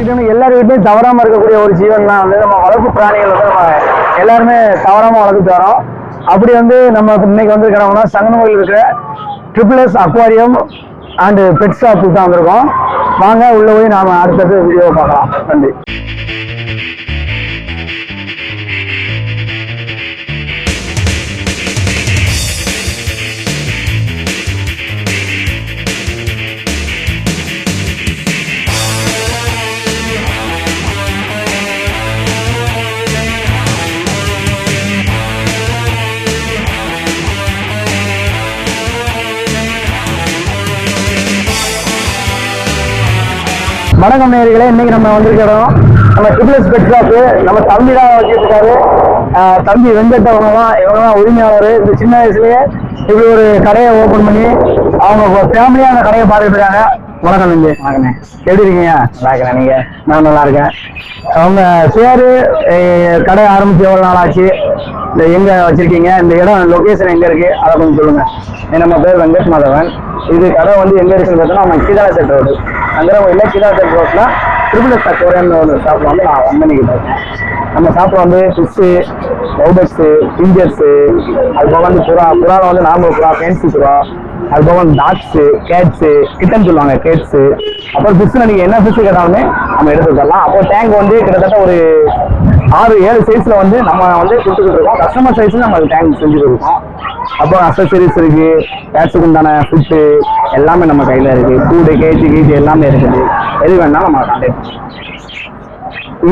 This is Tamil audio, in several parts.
எப்பயும் தவறாம இருக்கக்கூடிய ஒரு ஜீவன் தான் வந்து நம்ம வளர்ப்பு பிராணிகள் வந்து நம்ம எல்லாருமே தவறாமல் வளர்த்துட்டு வரோம். அப்படி வந்து நம்ம இன்னைக்கு வந்து சங்கனமோயில் இருக்கிற triple S aquarium and pet ஷாப்புக்கு தான் வந்திருக்கோம். வாங்க உள்ளே போய் நாம அடுத்தது வீடியோ பார்க்கலாம். நன்றி. வணக்கம் நேயர்களே இன்னைக்கு நம்ம வந்திருக்கிறோம். நம்ம ட்ரிபிள்எஸ் பெட் ஷாப்பு நம்ம தம்பி தான் வச்சிருக்காரு தம்பி வெங்கட்டவங்க தான் இவங்க தான் உரிமையாளர். இந்த சின்ன வயசுலயே இப்படி ஒரு கடையை ஓபன் பண்ணி அவங்க ஃபேமிலியா அந்த கடையை பார்த்துட்டு இருக்காங்க. வணக்கம் தம்பி. வணக்கண்ணே எப்படி இருக்கீங்க? நல்லா இருக்கிறேன் நீங்க? நான் நல்லா இருக்கேன். அவங்க பேரு கடை ஆரம்பிச்சு எவ்வளவு நாள் ஆச்சு? இந்த எங்க வச்சிருக்கீங்க? இந்த இடம் லொகேஷன் எங்க இருக்கு? அதை கொஞ்சம் சொல்லுங்க. நம்ம பேர் வெங்கட் மாதவன் இது கடை வந்து எங்க இருக்குன்னு பார்த்தோம்னா நம்ம கீழா செட் ரோடு அங்கரவழியில் கீழா செட் ரோட்ல ட்ரிபிள் எஸ் அக்வாரியம்னு ஒரு ஷாப்ல வந்து நான் ஒன் பண்ணிக்கிட்டு இருக்கேன் நம்ம ஷாப்ல வந்து ஃபிஷ்ஷு பவுடர்ஸு பிஞ்சர்ஸு அதுபோக வந்து புறா புறாவில் வந்து நார்மல் புறா ஃபேன்சி புறா அதுபோக வந்து டாக்ஸு கேட்ஸு கிட்டன் சொல்லுவாங்க கேட்ஸு அப்புறம் ஃபிஷ்ஷு நீங்கள் என்ன ஃபிஷ்ஷு கேட்டாலுமே நம்ம எடுத்துக்கலாம். அப்போ டேங்க் வந்து கிட்டத்தட்ட ஒரு ஆறு ஏழு சைஸ்ல வந்து நம்ம வந்து கொடுத்துக்கிட்டு இருக்கோம் கஸ்டமர் சைஸ்ல நம்ம டேங்க் செஞ்சுட்டு இருக்கோம் அப்புறம் அசசரிஸ் இருக்கு கேட்ஸுக்கு உண்டான ஃபுட்டு எல்லாமே நம்ம கையில இருக்கு. ஃபுட்டு கேஜி கேஜி எல்லாமே இருக்குது. எது வேணாலும் நம்ம கான்டாக்ட்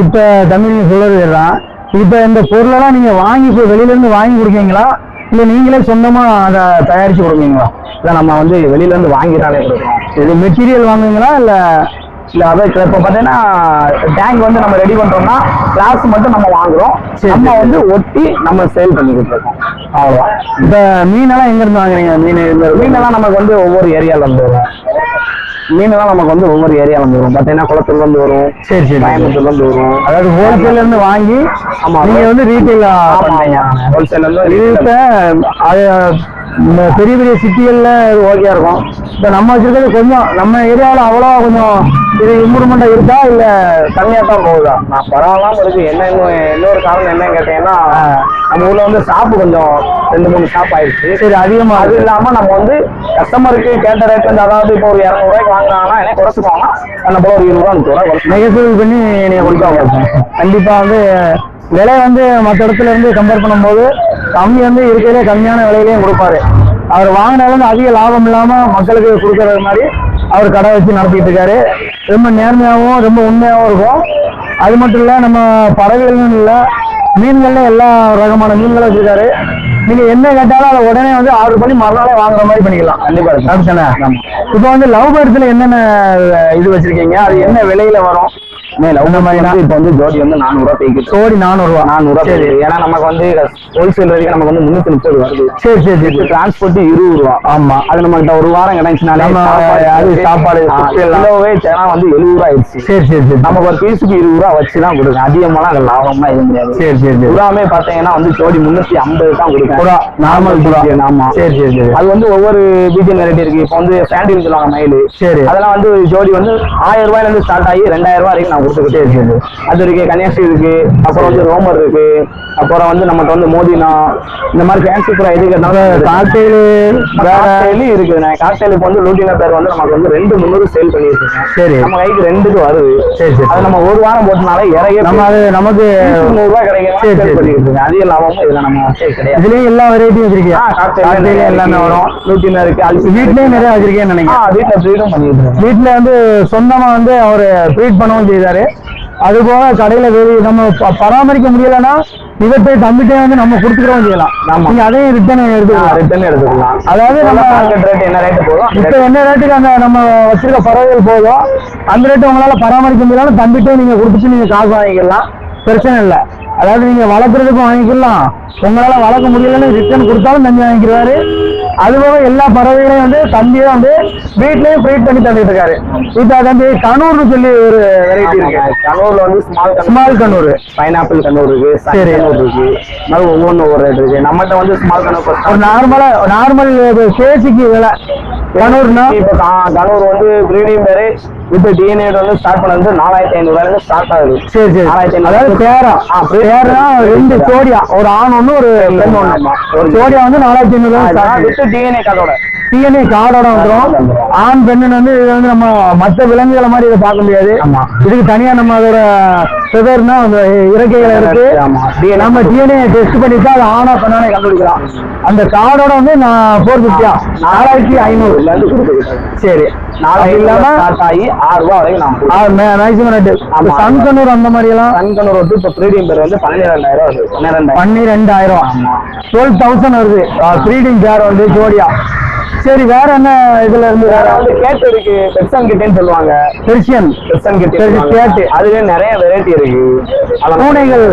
இப்போ தமிழ் சொல்றது தான் இப்போ இந்த பொருளெல்லாம் நீங்க வாங்கி இப்போ வெளியிலேருந்து வாங்கி கொடுக்கீங்களா? இல்லை நீங்களே சொந்தமா அதை தயாரிச்சு கொடுப்பீங்களா? இல்லை நம்ம வந்து வெளியிலேருந்து வாங்கிட்டாலே கொடுக்குறோம் இது மெட்டீரியல் வாங்குவீங்களா? இல்லை இல்ல அதான் இப்ப பாத்தீங்கன்னா டேங்க் வந்து நம்ம ரெடி பண்றோம்னா கிளாஸ் மட்டும் நம்ம வாங்குறோம். நம்ம வந்து ஒட்டி நம்ம சேல் பண்ணிக்கிட்டு இருக்கோம். அவ்வளவுதான். இப்ப மீனெல்லாம் எங்க இருந்து வாங்குறீங்க? மீன் மீனெல்லாம் நமக்கு வந்து ஒவ்வொரு ஏரியால இருந்து வரும் மீனெல்லாம் நமக்கு வந்து ஒவ்வொரு ஏரியால இருந்து வரும் பாத்தீங்கன்னா குளத்துல இருந்து வரும். சரி சரி கோயம்புத்தூர்ல இருந்து வரும். அதாவது ஹோல்சேல்ல இருந்து வாங்கி ஆமா நீங்க வந்து ரீட்டைல் பண்றீங்க ஹோல்சேல்ல இருந்து இப்ப அது இந்த பெரிய பெரிய சிட்டிகள்ல ஓகேயா இருக்கும். இப்ப நம்ம வச்சிருக்கிறது கொஞ்சம் நம்ம ஏரியாவில் அவ்வளோ கொஞ்சம் இது இம்ப்ரூவ்மெண்ட் இருக்கா? இல்ல கம்மியா தான் போகுதா? நான் பரவாயில்லாம இருக்கு. என்ன இன்னும் இன்னொரு காரணம் என்னன்னு கேட்டீங்கன்னா நம்ம ஊர்ல வந்து ஷாப்பு கொஞ்சம் ரெண்டு மூணு ஷாப் ஆயிடுச்சு. சரி அதிகமா அது இல்லாம நம்ம வந்து கஸ்டமருக்கு கேட்ட ரேட் வந்து அதாவது இப்போ ஒரு இரநூறுவாய்க்கு வாங்குறாங்கன்னா என்ன குறைச்சுக்கோங்க நம்ம போல ஒரு இருபது ரூபா முப்பது ரூபா குறைச்சு நெகட்டிவ் பண்ணி நீங்க கொடுத்தாங்க கண்டிப்பா வந்து விலை வந்து மற்ற இடத்துல இருந்து கம்பேர் பண்ணும்போது கம்மி வந்து இருக்கிறதே கம்மியான விலையிலையும் கொடுப்பாரு. அவர் வாங்கினாலும் அதிக லாபம் இல்லாம மக்களுக்கு கொடுக்கறது மாதிரி அவர் கடை வச்சு நடத்திட்டு இருக்காரு. ரொம்ப நேர்மையாகவும் ரொம்ப உண்மையாகவும் இருக்கும். அது மட்டும் இல்ல நம்ம பறவைகள்னு இல்லை மீன்கள்ல எல்லா ரகமான மீன்களும் வச்சிருக்காரு. நீங்க என்ன கேட்டாலும் அதை உடனே வந்து ஆர்டர் பண்ணி மறுநாளே வாங்குற மாதிரி பண்ணிக்கலாம். கண்டிப்பா இப்போ வந்து லவ் பேர்ட்ஸ்ல என்னென்ன இது வச்சிருக்கீங்க? அது என்ன விலையில வரும்? லவ் மாதிரி இப்போ வந்து ஜோடி வந்து நானூறுவா போய்க்கு ஜோடி நானூறுவா. நானூறுவா சரி. ஏன்னா நமக்கு வந்து ஹோல்சேல் வரைக்கும் நமக்கு வந்து முன்னூத்தி முப்பது வருது. சரி சரி சரி டிரான்ஸ்போர்ட் இருபது ரூபா. ஆமா. அது நம்ம கிட்ட ஒரு வாரம் கிடைச்சுனாலே அது சாப்பாடு கிலோவே சேனா வந்து எழுபது ரூபா ஆயிடுச்சு. சரி சரி சரி. நமக்கு ஒரு பீஸுக்கு இருபது ரூபா வச்சு தான் கொடுக்கும் அதிகமான அது லாபமா இது முடியாது சரி சரி சரி. புறாமே பாத்தீங்கன்னா வந்து ஜோடி முன்னூத்தி ஐம்பது தான் கொடுக்கும் புறா நார்மல் புறா ஆமா. சரி சரி சரி. அது வந்து ஒவ்வொரு பீஜன் வெரைட்டி இருக்கு. இப்போ வந்து சாண்டில் சொல்லுவாங்க மயில். சரி. அதெல்லாம் வந்து ஜோடி வந்து ஆயிரம் ரூபாயில இருந்து ஸ்டார்ட் ஆகி ரெண்டாயிரம் ரூபாய் வரைக்கும் கொடுத்துக்கிட்டே இருக்குது. அது இருக்கு கன்னியாஸ்ரீ இருக்கு அப்புறம் வந்து ரோமர் இருக்கு அப்புறம் வந்து நம்மகிட்ட வந்து மோதினா இந்த மாதிரி ஃபேன்சி எது கேட்டாலும் காக்டெயில் காக்டெயிலும் இருக்குது நான் காக்டெயில் இப்போ வந்து லூட்டினா பேர் வந்து நமக்கு வந்து ரெண்டு முந்நூறு சேல் பண்ணிட்டு இருக்கேன் சரி. நம்ம கைக்கு ரெண்டுக்கு வருது. சரி சரி. அது நம்ம ஒரு வாரம் போட்டனால இறைய நம்ம அது நமக்கு நூறு ரூபாய் கிடைக்கும் பண்ணிட்டு இருக்கேன் அதிக லாபமும் இதுல நம்ம கிடையாது. இதுலயும் எல்லா வெரைட்டியும் வச்சிருக்கீங்க காக்டெயில் எல்லாமே வரும். லூட்டினா இருக்கு அது வீட்லயும் நிறைய வச்சிருக்கேன்னு நினைக்கிறேன். வீட்டுல ப்ரீடும் பண்ணிட்டு இருக்கேன் வீட்டுல வந்து சொந்தமா வந்து அவர் ப்ரீட் பண்ணவும் செய்தாரு. அது போக கடையில வெளியே நம்ம பராமரிக்க முடியலன்னா இவர்கிட்ட தம்பிட்டே வந்து நம்ம கொடுத்துக்கிறோம் செய்யலாம். நீங்க அதையும் ரிட்டர்ன் எடுத்துக்கலாம். ரிட்டர்ன் எடுத்துக்கலாம். அதாவது நம்ம ரேட் என்ன ரேட் போதும்? இப்போ என்ன ரேட்டுக்கு அந்த நம்ம வச்சிருக்க பறவைகள் போதும் அந்த ரேட்டு உங்களால பராமரிக்க முடியலன்னா தம்பிட்டே நீங்க கொடுத்துட்டு நீங்க காசு வாங்கிக்கலாம். பிரச்சனை இல்லை. அதாவது நீங்க வளர்க்குறதுக்கும் வாங்கிக்கலாம். உங்களால வளர்க்க முடியலன்னு ரிட்டர்ன் கொடுத்தாலும் தம்பி வாங்கிக்கிறாரு. அதுபோக எல்லா பறவைகளையும் வந்து தம்பியே வந்து வீட்லயும் ப்ரீட் பண்ணி தந்துட்டு இருக்காரு இப்ப தம்பி கனூர்னு சொல்லி ஒரு வெரைட்டி இருக்கு. கனூர்ல வந்து small small conure. Pineapple conure இருக்கு சரி. இருக்கு. அது ஒவ்வொன்று ஒரு ரேட் இருக்கு. நம்மகிட்ட வந்து ஸ்மால் கனூர் ஒரு நார்மலா நார்மல் கேசிக்கு விலை. கனூர்னா? இப்போ கனூர் வந்து பிரீடியம் பேரு வித் டிஎன்ஏ வந்து ஸ்டார்ட் பண்ணது நாலாயிரத்தி ஐநூறு ரூபாயில இருந்து ஸ்டார்ட் ஆகுது சரி சரி நாலாயிரத்தி ஐநூறு அதாவது பேரா பேரா. ரெண்டு ஜோடியா ஒரு ஆண் ஒண்ணு ஒரு பெண் ஆமா. ஒரு ஜோடியா வந்து நாலாயிரத்தி ஐநூறு வித் டிஎன்ஏ கார்டோட டிஎன்ஏ கார்டோட வந்துடும் ஆண் பெண்ணுன்னு வந்து இது வந்து நம்ம மற்ற விலங்குகளை மாதிரி இதை பார்க்க முடியாது. இதுக்கு தனியா நம்ம அதோட ஃபெதர்னா அந்த இறக்கைகள் இருக்கு. நம்ம டிஎன்ஏ டெஸ்ட் பண்ணிட்டு அது ஆணா பெண்ணானே கண்டுபிடிக்கலாம். அந்த கார்டோட வந்து நான் ஃபோர் ஃபிஃப்டியா நாலாயிரத்தி ஐநூறு. சரி. சன்கனூர் அந்த மாதிரி எல்லாம் கண்கணூர் வந்து இப்போ பேர் வந்து பன்னிரெண்டாயிரம் பன்னிரெண்டாயிரம். டுவெல் தௌசண்ட் வருது. ப்ரீடிங் பேர் வந்து ஜோடியா. சரி வேற என்ன இதுல இருந்து வேற வந்து கேட் இருக்கு பெர்சன் கிட்டேன்னு சொல்லுவாங்க. பெர்சியன். பெர்சன் கிட்ட. cat. அதுல நிறைய வெரைட்டி இருக்கு. பூனைகள்.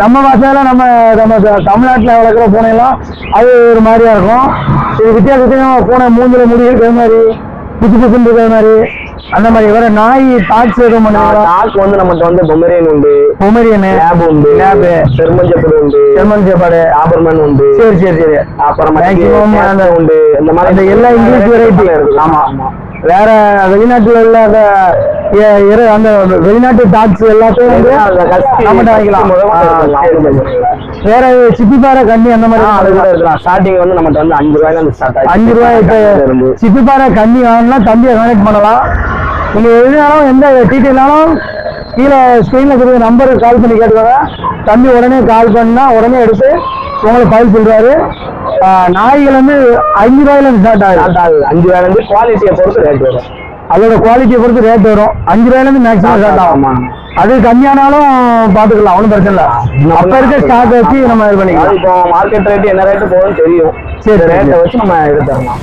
நம்ம பாஷையில நம்ம நம்ம தமிழ்நாட்டுல வளர்க்குற பூனைலாம் அது ஒரு மாதிரியா இருக்கும். இது வித்தியாச வித்தியாசமா பூனை மூஞ்சில முடி இருக்கிற மாதிரி புது புதுன்னு இருக்கிற மாதிரி. அந்த மாதிரி வேற நாய் டாக்ஸ் எதுவும் பண்ணுவீங்களா டாக் வந்து நம்மகிட்ட வந்து பொமரேன் உண்டு. பொமரியனு லேப் உண்டு. Lab. செர்மஞ்சப்படு உண்டு. ஜெர்மன் சேப்பாடு ஆபர்மன் உண்டு. சரி சரி சரி. அப்புறம் அந்த- உண்டு. இந்த மாதிரி எல்லா இங்கிலீஷ் வெரைட்டி இருக்கு ஆமா. வேற வெளிநாட்டுல உள்ள அந்த வெளிநாட்டு டாக்ஸ் எல்லாத்தையும் வந்து நம்மகிட்ட வாங்கிக்கலாம். வேற சிப்பிப்பாறை கண்ணி அந்த மாதிரி அது கூட இருக்கலாம் ஸ்டார்டிங் வந்து நம்மகிட்ட வந்து அஞ்சு ரூபாயில இருந்து ஸ்டார்ட் ஆகும் அஞ்சு ரூபாய் இப்ப சிப்பிப்பாறை கண்ணி வாங்கினா தம்பியை கனெக்ட் பண்ணலாம். நீங்க எதுனாலும் எந்த டீட்டெயிலாலும் கீழே ஸ்க்ரீன்ல கொடுத்த நம்பருக்கு கால் பண்ணி கேட்டுக்கோங்க. தம்பி உடனே கால் பண்ணா உடனே எடுத்து உங்களுக்கு ஃபைல் சொல்றாரு. ஆ, நாய்கள் வந்து அஞ்சு ரூபாயில இருந்து ஸ்டார்ட் ஆகுது. அஞ்சு ரூபாயில இருந்து குவாலிட்டியை பொறுத்து ரேட் வரும். அதோட குவாலிட்டியை பொறுத்து ரேட் வரும். அஞ்சு ரூபாயில இருந்து மேக்ஸிமம் ஸ்டார்ட் ஆகும். அது கம்மியானாலும் பாத்துக்கலாம் ஒன்றும் பிரச்சனை இல்லை. அப்ப இருக்க ஸ்டாக் வச்சு நம்ம இது பண்ணிக்கலாம். இப்போ மார்க்கெட் ரேட் என்ன ரேட் போகுதுன்னு தெரியும். சரி. ரேட்டை வச்சு நம்ம எடுத்துடலாம்